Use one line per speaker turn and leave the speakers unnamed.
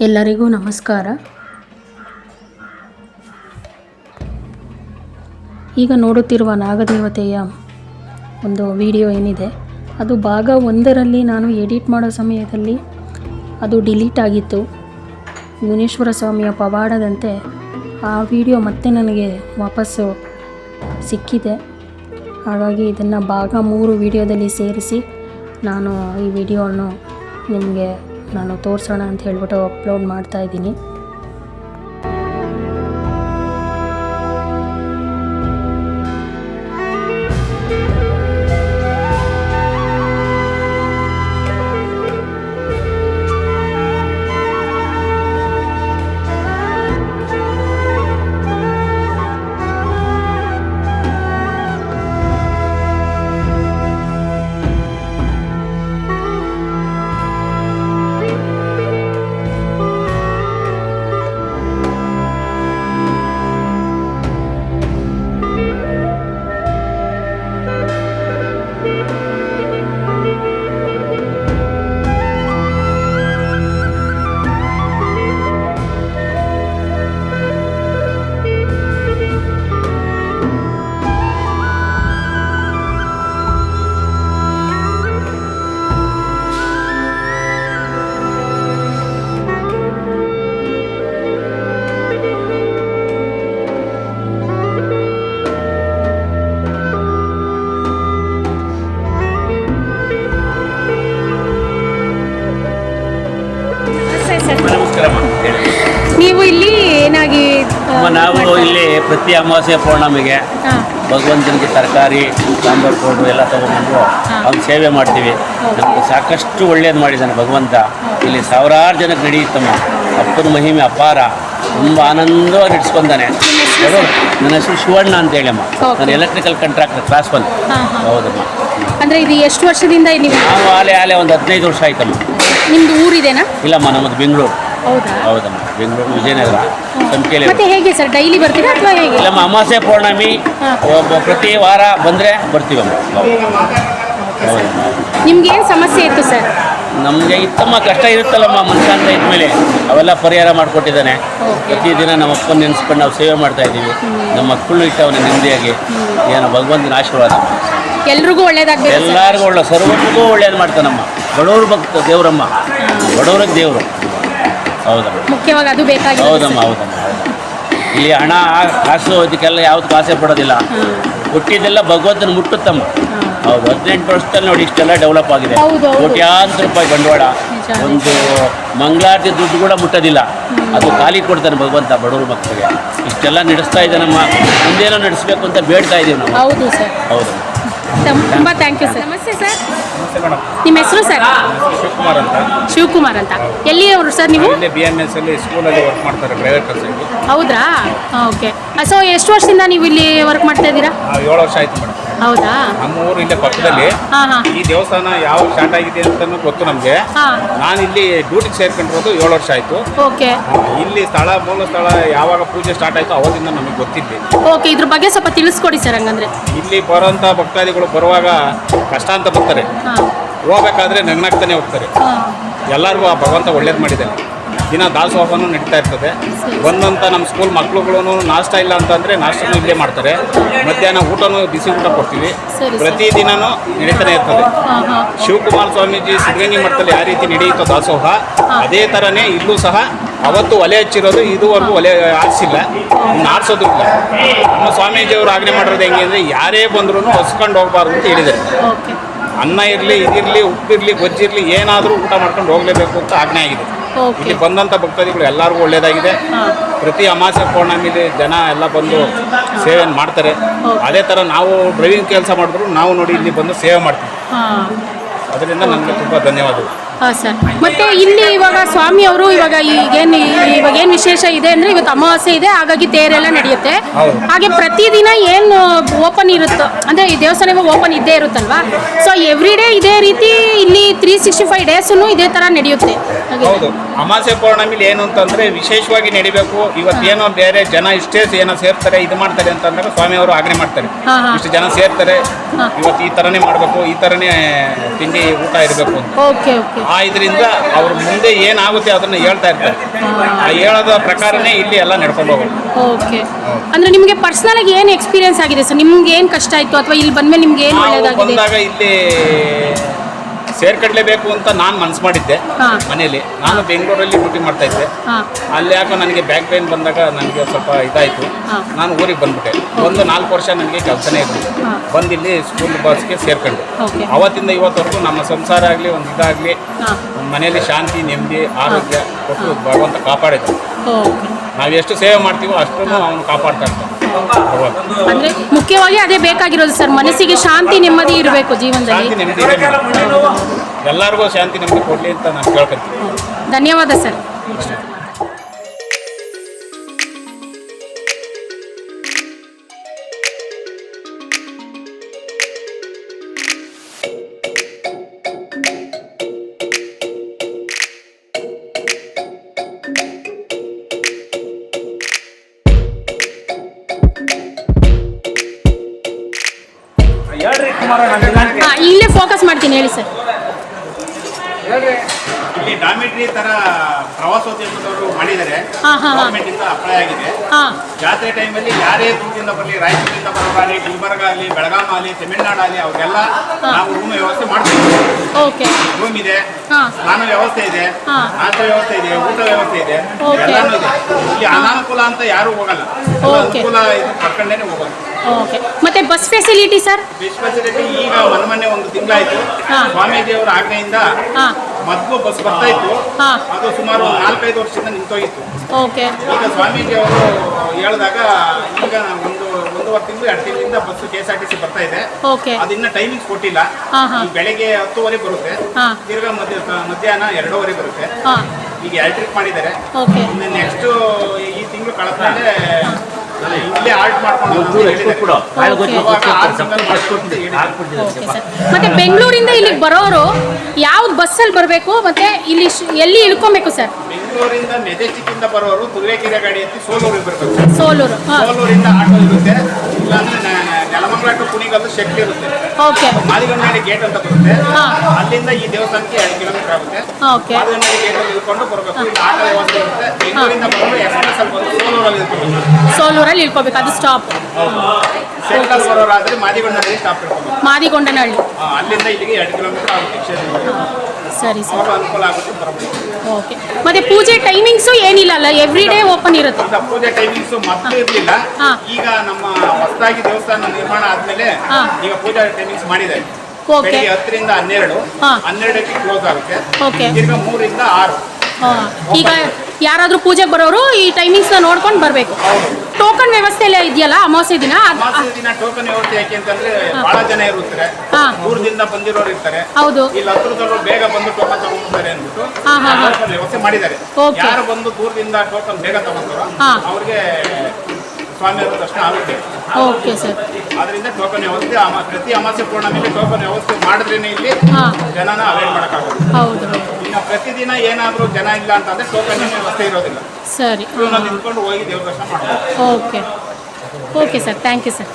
ಎಲ್ಲರಿಗೂ ನಮಸ್ಕಾರ. ಈಗ ನೋಡುತ್ತಿರುವ ನಾಗದೇವತೆಯ ಒಂದು ವಿಡಿಯೋ ಏನಿದೆ, ಅದು ಭಾಗ ಒಂದರಲ್ಲಿ ನಾನು ಎಡಿಟ್ ಮಾಡೋ ಸಮಯದಲ್ಲಿ ಅದು ಡಿಲೀಟ್ ಆಗಿತ್ತು. ಮುನೇಶ್ವರ ಸ್ವಾಮಿಯ ಪವಾಡದಂತೆ ಆ ವಿಡಿಯೋ ಮತ್ತೆ ನನಗೆ ವಾಪಸ್ಸು ಸಿಕ್ಕಿದೆ. ಹಾಗಾಗಿ ಇದನ್ನು ಭಾಗ ಮೂರು ವಿಡಿಯೋದಲ್ಲಿ ಸೇರಿಸಿ ನಾನು ಈ ವಿಡಿಯೋವನ್ನು ನಿಮಗೆ ನಾನು ತೋರಿಸೋಣ ಅಂತ ಹೇಳ್ಬಿಟ್ಟು ಅಪ್ಲೋಡ್ ಮಾಡ್ತಾ ಇದ್ದೀನಿ. ನಾವು ಇಲ್ಲಿ
ಪ್ರತಿ ಅಮಾವಾಸ್ಯೆ ಪೌರ್ಣಮಿಗೆ ಭಗವಂತನಿಗೆ ತರಕಾರಿ ಸಾಂಬಾರು ಪೌಡ್ರು ಎಲ್ಲ ತಗೊಂಡ್ಬಂದು ಅವ್ನು ಸೇವೆ ಮಾಡ್ತೀವಿ. ನಮಗೆ ಸಾಕಷ್ಟು ಒಳ್ಳೇದು ಮಾಡಿದ್ದಾನೆ ಭಗವಂತ. ಇಲ್ಲಿ ಸಾವಿರಾರು ಜನಕ್ಕೆ ನಡೆಯುತ್ತಮ್ಮ ಅಪ್ಪನ ಮಹಿಮೆ ಅಪಾರ. ತುಂಬ ಆನಂದವಾಗಿ ನಡೆಸ್ಕೊಂತಾನೆ ನನ್ನ ಹೆಸರು ಶಿವಣ್ಣ ಅಂತ ಹೇಳಮ್ಮ. ನಾನು ಎಲೆಕ್ಟ್ರಿಕಲ್ ಕಾಂಟ್ರಾಕ್ಟರ್ ಕ್ಲಾಸ್ ಒನ್ ಹೌದಮ್ಮ.
ಅಂದರೆ ಇದು ಎಷ್ಟು ವರ್ಷದಿಂದ ನೀವು
ನಾವು ಆಲೆ ಆಲೆ ಒಂದು ಹದಿನೈದು ವರ್ಷ ಆಯ್ತಮ್ಮ.
ನಿಮ್ಮದು ಊರಿದೆನಾ?
ಇಲ್ಲಮ್ಮ ನಮ್ಮದು ಬೆಂಗಳೂರು.
ಹೌದಾ?
ಹೌದಮ್ಮ. ಬೆಂಗಳೂರು ವಿಜಯನಗರ ಸಂಖ್ಯೆಯಲ್ಲಿ
ಮತ್ತೆ ಹೇಗೆ ಸರ್ ಡೈಲಿ ಬರ್ತೀರಾ ಅಥವಾ ಹೇಗೆ?
ಇಲ್ಲಮ್ಮ ಅಮಾವಾಸ್ಯೆ ಪೌರ್ಣಮಿ ಒಬ್ಬ ಪ್ರತಿ ವಾರ ಬಂದರೆ ಬರ್ತೀವಮ್ಮ
ನಿಮ್ಗೆ ಏನು ಸಮಸ್ಯೆ ಇತ್ತು ಸರ್?
ನಮಗೆ ಇತ್ತಮ್ಮ ಕಷ್ಟ ಇರುತ್ತಲ್ಲಮ್ಮ ಮನಸ್ಸಾಂತ ಇದ್ಮೇಲೆ. ಅವೆಲ್ಲ ಪರಿಹಾರ ಮಾಡಿಕೊಟ್ಟಿದ್ದಾನೆ. ಪ್ರತಿದಿನ ನಮ್ಮ ಅಪ್ಪನ ನೆನೆಸ್ಕೊಂಡು ನಾವು ಸೇವೆ ಮಾಡ್ತಾ ಇದ್ದೀವಿ. ನಮ್ಮ ಮಕ್ಕಳು ಅವನ ನೆಮ್ಮದಿಯಾಗಿ. ಏನೋ ಭಗವಂತನ ಆಶೀರ್ವಾದ.
ಎಲ್ರಿಗೂ ಒಳ್ಳೇದಾಗ್ತದೆ
ಎಲ್ಲರಿಗೂ ಒಳ್ಳೆ ಸರ್ವರಿಗೂ ಒಳ್ಳೇದು ಮಾಡ್ತಾನಮ್ಮ. ಬಡವರು ಭಕ್ತ ದೇವರಮ್ಮ. ಬಡವ್ರಿಗೆ ದೇವರು. ಹೌದಮ್ಮ.
ಮುಖ್ಯವಾಗಿ ಅದು ಬೇಕಾಗಿದೆ
ಹೌದಮ್ಮ ಹೌದಮ್ಮ ಹೌದಮ್ಮ. ಇಲ್ಲಿ ಹಣ ಕಾಸು ಇದಕ್ಕೆಲ್ಲ ಯಾವ್ದು ಕಾಸೆ ಪಡೋದಿಲ್ಲ. ಹುಟ್ಟಿದ್ದೆಲ್ಲ ಭಗವಂತನ ಮುಟ್ಟುತ್ತಮ್ಮ. ಹೌದು ಹದಿನೆಂಟು ವರ್ಷದಲ್ಲಿ ನೋಡಿ ಇಷ್ಟೆಲ್ಲ ಡೆವಲಪ್ ಆಗಿದೆ.
ಹೌದು, ಹೌದು.
ಕೋಟ್ಯಾಂತರ ರೂಪಾಯಿ ಬಂಡವಾಳ.
ನಿಜ,
ಒಂದು ಮಂಗಳಾರತಿ ದುಡ್ಡು ಕೂಡ ಮುಟ್ಟೋದಿಲ್ಲ. ಅದು ಖಾಲಿ ಕೊಡ್ತಾನೆ ಭಗವಂತ ಬಡವ್ರ ಮಕ್ಕಳಿಗೆ. ಇಷ್ಟೆಲ್ಲ ನಡೆಸ್ತಾ ಇದ್ದಾನಮ್ಮ ಮುಂದೇನೋ ನಡೆಸ್ಬೇಕು ಅಂತ ಬೇಡ್ತಾ ಇದೀವಿ ನಾವು.
ಹೌದು ಸರ್.
ಹೌದು.
ತುಂಬಾ ಥ್ಯಾಂಕ್ ಯು ಸರ್ ನಮಸ್ತೆ ಸರ್ ನಿಮ್ಮ ಹೆಸರು ಸರ್
ಶಿವಕುಮಾರ್ ಅಂತ.
ಶಿವಕುಮಾರ್ ಅಂತ. ಎಲ್ಲಿಯವರು ಸರ್ ನೀವು?
ಹೌದಾ ಬಿ ಎಂ ಎಸ್ ಅಲ್ಲಿ ಸ್ಕೂಲಲ್ಲಿ ವರ್ಕ್ ಮಾಡ್ತಾರೆ ಪ್ರೈವೇಟ್ ಕನ್ಸಲ್ಟಿಂಗ್
ಹೌದ್ರಾ? ಓಕೆ ಸೊ ಎಷ್ಟು ವರ್ಷದಿಂದ ನೀವು ಇಲ್ಲಿ ವರ್ಕ್ ಮಾಡ್ತಾ ಇದ್ದೀರಾ?
ಏಳು ವರ್ಷ ಆಯ್ತು ಮೇಡಮ್
ಹೌದಾ?
ನಮ್ಮ ಊರು ಇಲ್ಲೇ ಪಕ್ಕದಲ್ಲಿ.
ಹಾಂ ಹಾಂ.
ಈ ದೇವಸ್ಥಾನ ಯಾವಾಗ ಸ್ಟಾರ್ಟ್ ಆಗಿದೆ ಅಂತಾನು ಗೊತ್ತು ನಮಗೆ.
ಹಾಂ.
ನಾನು ಇಲ್ಲಿ ಡ್ಯೂಟಿಗೆ ಸೇರ್ಕೊಂಡಿರೋದು ಏಳು ವರ್ಷ ಆಯ್ತು.
ಓಕೆ.
ಇಲ್ಲಿ ಸ್ಥಳ ಮೂಲ ಸ್ಥಳ ಯಾವಾಗ ಪೂಜೆ ಸ್ಟಾರ್ಟ್ ಆಯ್ತು ಅವಾಗಿಂದ ನಮಗೆ ಗೊತ್ತಿದ್ದೆ.
ಓಕೆ ಇದ್ರ ಬಗ್ಗೆ ಸ್ವಲ್ಪ ತಿಳಿಸ್ಕೊಡಿ ಸರ್ ಹಂಗಂದ್ರೆ.
ಇಲ್ಲಿ ಬರೋಂಥ ಭಕ್ತಾದಿಗಳು ಬರುವಾಗ ಕಷ್ಟ ಅಂತ ಬರ್ತಾರೆ.
ಹಾಂ.
ಹೋಗ್ಬೇಕಾದ್ರೆ ನಗ್ನಾಗ್ತಾನೆ ಹೋಗ್ತಾರೆ. ಎಲ್ಲರಿಗೂ ಆ ಭಗವಂತ ಒಳ್ಳೇದು ಮಾಡಿದ್ದಾನೆ. ದಿನ ದಾಸೋಹನೂ ನಡೀತಾ ಇರ್ತದೆ. ಬಂದಂಥ ನಮ್ಮ ಸ್ಕೂಲ್ ಮಕ್ಕಳುಗಳೂ ನಾಷ್ಟ ಇಲ್ಲ ಅಂತಂದರೆ ನಾಷ್ಟನೂ ಇಲ್ಲೇ ಮಾಡ್ತಾರೆ. ಮಧ್ಯಾಹ್ನ ಊಟನೂ ಬಿಸಿ ಊಟ ಕೊಡ್ತೀವಿ.
ಪ್ರತಿ ದಿನವೂ
ಪ್ರತಿದಿನನೂ ನಡೀತಾನೆ ಇರ್ತದೆ. ಶಿವಕುಮಾರ ಸ್ವಾಮೀಜಿ ಸಿದ್ಧಗಂಗಿ ಮಠದಲ್ಲಿ ಯಾವ ರೀತಿ ನಡೆಯುತ್ತೋ ದಾಸೋಹ ಅದೇ ಥರನೇ ಇಲ್ಲೂ ಸಹ ಅವತ್ತು ಒಲೆ ಹಚ್ಚಿರೋದು ಇದುವರೆಗೂ ಒಲೆ ಆರಿಸಿಲ್ಲ. ಇನ್ನು ಆರಿಸೋದು ಇಲ್ಲ. ನಮ್ಮ ಸ್ವಾಮೀಜಿಯವರು ಆಜ್ಞೆ ಮಾಡಿರೋದು ಹೆಂಗೆ ಅಂದರೆ ಯಾರೇ ಬಂದ್ರೂ ಹೊಸ್ಕೊಂಡು ಹೋಗಬಾರ್ದು ಅಂತ ಹೇಳಿದ್ದಾರೆ
ಓಕೆ.
ಅನ್ನ ಇರಲಿ ಇದಿರಲಿ ಉಪ್ಪಿರಲಿ ಗೊಜ್ಜಿರಲಿ ಏನಾದರೂ ಊಟ ಮಾಡ್ಕೊಂಡು ಹೋಗಲೇಬೇಕು ಅಂತ ಆಜ್ಞೆ ಆಗಿದೆ. ಇಲ್ಲಿ ಬಂದಂಥ ಭಕ್ತಾದಿಗಳು ಎಲ್ಲರಿಗೂ ಒಳ್ಳೆಯದಾಗಿದೆ ಪ್ರತಿ ಅಮಾಸೆ ಪೌರ್ಣಮಿಲಿ ಜನ ಎಲ್ಲ ಬಂದು ಸೇವೆಯನ್ನು ಮಾಡ್ತಾರೆ. ಅದೇ ತರ ನಾವು ಡ್ರೈವಿಂಗ್ ಕೆಲಸ ಮಾಡಿದ್ರು ನಾವು ನೋಡಿ ಇಲ್ಲಿ ಬಂದು ಸೇವೆ ಮಾಡ್ತೀವಿ. ಅದರಿಂದ ನನಗೆ ತುಂಬ ಧನ್ಯವಾದಗಳು.
ಹಾಂ ಸರ್ ಮತ್ತೆ ಇಲ್ಲಿ ಇವಾಗ ಸ್ವಾಮಿ ಅವರು ಇವಾಗ ಈಗೇನು ಇವಾಗ ಏನು ವಿಶೇಷ ಇದೆ ಅಂದ್ರೆ ಇವತ್ತು ಅಮಾವಾಸ್ಯೆ ಇದೆ ಹಾಗಾಗಿ ತೇರೆಲ್ಲ ನಡೆಯುತ್ತೆ. ಹಾಗೆ ಪ್ರತಿದಿನ ಏನು ಓಪನ್ ಇರುತ್ತೋ ಅಂದರೆ ಈ ದೇವಸ್ಥಾನ ಇವಾಗ ಓಪನ್ ಇದ್ದೇ ಇರುತ್ತಲ್ವಾ? ಸೊ ಎವ್ರಿ ಡೇ ಇದೇ ರೀತಿ ಇಲ್ಲಿ ತ್ರೀ ಸಿಕ್ಸ್ಟಿ ಫೈವ್ ಡೇಸೂ ಇದೇ ಥರ ನಡೆಯುತ್ತೆ.
ಹೌದು. ಅಮಾಸೆ ಪೌರ್ಣಮಿಲಿ ಏನು ಅಂತಂದ್ರೆ ವಿಶೇಷವಾಗಿ ನಡಿಬೇಕು. ಇವತ್ತೇನೋ ಬೇರೆ ಜನ ಇಷ್ಟೇ ಏನೋ ಸೇರ್ತಾರೆ ಇದು ಮಾಡ್ತಾರೆ ಅಂತಂದ್ರೆ ಸ್ವಾಮಿ ಅವರು ಆಜ್ಞೆ ಮಾಡ್ತಾರೆ. ಇಷ್ಟು ಜನ ಸೇರ್ತಾರೆ. ಇವತ್ತು ಈ ಥರನೇ ಮಾಡಬೇಕು ಈ ಥರನೇ ತಿಂಡಿ ಊಟ ಇರಬೇಕು
ಓಕೆ ಓಕೆ.
ಆ ಇದರಿಂದ ಅವ್ರ ಮುಂದೆ ಏನಾಗುತ್ತೆ ಅದನ್ನ ಹೇಳ್ತಾ ಇರ್ತಾರೆ. ಆ ಹೇಳೋದ ಪ್ರಕಾರನೇ ಇಲ್ಲಿ ಎಲ್ಲ ನಡ್ಕೊಂಡು ಹೋಗೋದು.
ಓಕೆ. ಅಂದ್ರೆ ನಿಮಗೆ ಪರ್ಸನಲ್ ಆಗಿ ಏನು ಎಕ್ಸ್ಪೀರಿಯನ್ಸ್ ಆಗಿದೆ ಸರ್? ನಿಮ್ಗೆ ಏನು ಕಷ್ಟ ಆಯಿತು? ಅಥವಾ ಇಲ್ಲಿ ಬಂದ್ಮೇಲೆ ನಿಮ್ಗೆ ಏನು
ನಾವು ಬಂದಾಗ ಇಲ್ಲಿ ಸೇರ್ಕಡ್ಲೇಬೇಕು ಅಂತ ನಾನು ಮನ್ಸು ಮಾಡಿದ್ದೆ. ಮನೆಯಲ್ಲಿ ನಾನು ಬೆಂಗಳೂರಲ್ಲಿ ಡ್ಯೂಟಿ ಮಾಡ್ತಾ ಇದ್ದೆ. ಅಲ್ಲಿ ಯಾಕೋ ನನಗೆ ಬ್ಯಾಕ್ ಪೇನ್ ಬಂದಾಗ ನನಗೆ ಸ್ವಲ್ಪ ಇದಾಯಿತು. ನಾನು ಊರಿಗೆ ಬಂದ್ಬಿಟ್ಟೆ. ಒಂದು ನಾಲ್ಕು ವರ್ಷ ನನಗೆ ಕೆಲಸನೇ
ಇತ್ತು.
ಬಂದಿಲ್ಲಿ ಸ್ಕೂಲ್ ಬಸ್ಗೆ ಸೇರ್ಕೊಂಡೆ. ಅವತ್ತಿಂದ ಇವತ್ತವರೆಗೂ ನಮ್ಮ ಸಂಸಾರ ಆಗಲಿ ಒಂದು ಇದಾಗಲಿ
ಒಂದು
ಮನೆಯಲ್ಲಿ ಶಾಂತಿ ನೆಮ್ಮದಿ ಆರೋಗ್ಯ ಕೊಟ್ಟು ಭಗವಂತ
ಕಾಪಾಡಿದ್ದಾರೆ
ನಾವು ಎಷ್ಟು ಸೇವೆ ಮಾಡ್ತೀವೋ ಅಷ್ಟನ್ನು ಅವನು ಕಾಪಾಡ್ತಾ ಇರ್ತಾನೆ.
ಅಂದ್ರೆ ಮುಖ್ಯವಾಗಿ ಅದೇ ಬೇಕಾಗಿರೋದು ಸರ್. ಮನಸ್ಸಿಗೆ ಶಾಂತಿ ನೆಮ್ಮದಿ ಇರಬೇಕು ಜೀವನದಲ್ಲಿ.
ಎಲ್ಲರಿಗೂ ಶಾಂತಿ ನೆಮ್ಮದಿ ಕೊಡಲಿ ಅಂತ ನಾನು ಕೇಳ್ಕೊತೀನಿ.
ಧನ್ಯವಾದ ಸರ್. ಹೇಳಿ ಸರ್.
ಇಲ್ಲಿ ಡಾಮಿಟ್ರಿ ತರ ಪ್ರವಾಸೋದ್ಯಮದವರು ಮಾಡಿದ್ದಾರೆ. ಗೌರ್ಮೆಂಟ್ ಇಂದ ಅಪ್ಲೈ ಆಗಿದೆ. ಜಾತ್ರೆ ಟೈಮಲ್ಲಿ ಯಾರೇ ದೂರದಿಂದ ಬರಲಿ ರಾಯಚೂರಿಂದ ಬರೋರಾಗಲಿ ಗುಲ್ಬರ್ಗ ಆಗಲಿ ಬೆಳಗಾಂ ಆಗಲಿ ತಮಿಳ್ನಾಡು ಆಗಲಿ ಅವ್ರಿಗೆಲ್ಲ ನಾವು ರೂಮ್ ವ್ಯವಸ್ಥೆ ಮಾಡ್ತೀವಿ. ರೂಮ್ ಇದೆ ಸ್ನಾನ ವ್ಯವಸ್ಥೆ ಇದೆ. ನಾಷ್ಟ ವ್ಯವಸ್ಥೆ ಇದೆ ಊಟ ವ್ಯವಸ್ಥೆ ಇದೆ. ಎಲ್ಲಾನು ಇದೆ. ಇಲ್ಲಿ ಅನಾನುಕೂಲ ಅಂತ ಯಾರು ಹೋಗಲ್ಲ. ಅನುಕೂಲ ಇದು ಕರ್ಕೊಂಡೇನೆ ಹೋಗೋದು.
ಓಕೆ ಮತ್ತೆ bus facility sir
bus facility ಈಗ ಮೊನ್ನೆ ಮೊನ್ನೆ ಒಂದು ತಿಂಗಳಾಯ್ತು.
ಹಾ.
ಸ್ವಾಮೀಜಿಯವರ ಆಜ್ಞೆಯಿಂದ
ಹಾಂ.
ಮೊದಲು ಬಸ್ ಬರ್ತಾ ಇತ್ತು.
ಹಾ.
ಅದು ಸುಮಾರು ಒಂದು ನಾಲ್ಕೈದು ವರ್ಷದಿಂದ ನಿಂತೋಗಿತ್ತು.
ಓಕೆ
ಈಗ ಸ್ವಾಮೀಜಿ ಅವರು ಹೇಳಿದಾಗ ಈಗ ಒಂದು ಒಂದೂವರೆ ತಿಂಗಳು ಎರಡು ತಿಂಗಳಿಂದ bus K S R T C ಬರ್ತಾ ಇದೆ.
ಓಕೆ
ಅದಿನ್ನ ಟೈಮಿಂಗ್ಸ್ ಕೊಟ್ಟಿಲ್ಲ.
ಹಾ,
ಬೆಳಗ್ಗೆ ಹತ್ತುವರೆ ಬರುತ್ತೆ.
ಹಾ.
ತಿರ್ಗಾ ಮಧ್ಯ ಮಧ್ಯಾಹ್ನ ಎರಡೂವರೆ ಬರುತ್ತೆ.
ಈಗ
ಈಗ ಟ್ರಿಪ್ ಮಾಡಿದ್ದಾರೆ.
ಓಕೆ
ಇನ್ನು ನೆಕ್ಸ್ಟ್ ಈ ತಿಂಗಳು ಕಳೆದ್ಮೇಲೆ ಇಲ್ಲೇ ಮಾಡ್ಕೊಂಡು
ಮತ್ತೆ ಬೆಂಗಳೂರಿಂದ ಇಲ್ಲಿಗೆ ಬರೋರು ಯಾವ್ದು ಬಸ್ಸಲ್ಲಿ ಬರಬೇಕು? ಮತ್ತೆ ಇಲ್ಲಿ ಎಲ್ಲಿ ಇಳ್ಕೊಬೇಕು ಸರ್?
ಬೆಂಗಳೂರಿಂದ ಬರೋರು ತುರುವೇಕೆರೆ ಗಾಡಿ ಎತ್ತಿ ಸೋಲೂರಿಗೆ ಬರಬೇಕು.
ಸೋಲೂರು ಹಾಂ.
ಸೋಲೂರಿಂದ ಆಟೋ ಇರುತ್ತೆ. ಇಲ್ಲಾಂದ್ರೆ ನ- ನೆಲಮಂಗಲ ಟು ಕುಣಿಗಲ್ಲು ಶೆಟ್ಟಿ ಇರುತ್ತೆ.
ಓಕೆ.
ಗೇಟ್ ಅಂತ ಬರುತ್ತೆ.
ಹಾ.
ಅಲ್ಲಿಂದ ಈ ದೇವಸ್ಥಾನಕ್ಕೆ ಎರಡು ಕಿಲೋಮೀಟರ್ ಆಗುತ್ತೆ. ಗೇಟ್ ಅಲ್ಲಿ ಇಳ್ಕೊಂಡು ಬರಬೇಕು. ಆಟೋ ವ್ಯವಸ್ಥೆ ಇರುತ್ತೆ. ಬೆಂಗಳೂರಿಂದ ಬರೋರು ಎಕ್ಸ್ಪ್ರೆಸ್ ಅಲ್ಲಿ ಬಂದು ಸೋಲೂರಲ್ಲಿ ಇಳ್ಕೊಬೇಕು
ಸೋಲೂರಲ್ಲಿ ಇಳ್ಕೋಬೇಕು ಅದು ಸ್ಟಾಪ್ ಮಾದಿಗೊಂಡನಹಳ್ಳಿ
ಅಲ್ಲಿಂದ ಇಲ್ಲಿಗೆ ಎರಡು ಕಿಲೋಮೀಟರ್ ಆಗುತ್ತೆ
ಸರಿ ಸರ್. ಓಕೆ. ಮತ್ತೆ ಪೂಜೆ ಟೈಮಿಂಗ್ಸು ಏನಿಲ್ಲ ಅಲ್ಲ ಎವ್ರಿ ಡೇ ಓಪನ್ ಇರುತ್ತೆ
ಪೂಜೆ ಟೈಮಿಂಗ್ಸ್ ಮೊದಲು ಇರಲಿಲ್ಲ. ಈಗ ನಮ್ಮ ಹೊಸದಾಗಿ ದೇವಸ್ಥಾನ ನಿರ್ಮಾಣ ಆದ್ಮೇಲೆ. ಈಗ ಪೂಜಾ ಟೈಮಿಂಗ್ಸ್ ಮಾಡಿದ್ದಾರೆ.
ಓಕೆ.
ಹತ್ತರಿಂದ ಹನ್ನೆರಡು. ಹನ್ನೆರಡಕ್ಕೆ ಕ್ಲೋಸ್ ಆಗುತ್ತೆ.
ಓಕೆ.
ತಿರ್ಗಾ ಮೂರಿಂದ ಆರು.
ಈಗ ಯಾರಾದರೂ ಪೂಜೆಗೆ ಬರೋರು ಈ ಟೈಮಿಂಗ್ಸ್ನ ನೋಡ್ಕೊಂಡು ಬರಬೇಕು. ಟೋಕನ್ ವ್ಯವಸ್ಥೆ ಎಲ್ಲ ಇದೆಯಲ್ಲ? ಅಮಾವಾಸ್ಯೆ ದಿನ? ಅದು
ಅಮಾವಾಸ್ಯೆ ದಿನ ಟೋಕನ್ ವ್ಯವಸ್ಥೆ ಯಾಕೆ ಅಂತಂದ್ರೆ ಬಹಳ ಜನ ಇರುತ್ತಾರೆ.
ಹಾ.
ದೂರದಿಂದ ಬಂದಿರೋರು ಇರ್ತಾರೆ.
ಹೌದು.
ಇಲ್ಲಿ ಹತ್ರದವರು ಬೇಗ ಬಂದು ಟೋಕನ್ ತಗೊಂಡ್ತಾರೆ ಅಂದ್ಬಿಟ್ಟು
ಹಾ, ಹಾ,
ವ್ಯವಸ್ಥೆ ಮಾಡಿದ್ದಾರೆ.
Okay.
ಯಾರು ಬಂದು ದೂರದಿಂದ ಟೋಕನ್ ಬೇಗ ತಗೊಂತಾರೋ
ಹಾ.
ಅವ್ರಿಗೆ ಸ್ವಾಮಿಯವರ ದರ್ಶನ ಆಗುತ್ತೆ.
ಓಕೆ ಸರ್
ಆದ್ರಿಂದ ಟೋಕನ್ ವ್ಯವಸ್ಥೆ ಅಮ- ಪ್ರತಿ ಪೂರ್ಣ ಮೇಲೆ ಟೋಕನ್ ವ್ಯವಸ್ಥೆ ಮಾಡಿದ್ರೇನೆ ಇಲ್ಲಿ
ಹಾ.
ಜನನ ಅವೇಟ್ ಮಾಡೋಕ್ಕಾಗುತ್ತೆ
ಹೌದು.
ಪ್ರತಿದಿನ ಏನಾದರೂ ಜನ ಇಲ್ಲ ಅಂತಂದ್ರೆ ಟೋಕನ್ ವ್ಯವಸ್ಥೆ ಇರೋದಿಲ್ಲ.
ಸರಿ.
ಕ್ಯೂನಲ್ಲಿ ನಿಂತ್ಕೊಂಡು ಹೋಗಿ ದೇವ್ರ ದರ್ಶನ ಮಾಡ್ಬೋದು.
Okay. Okay sir. Thank you sir.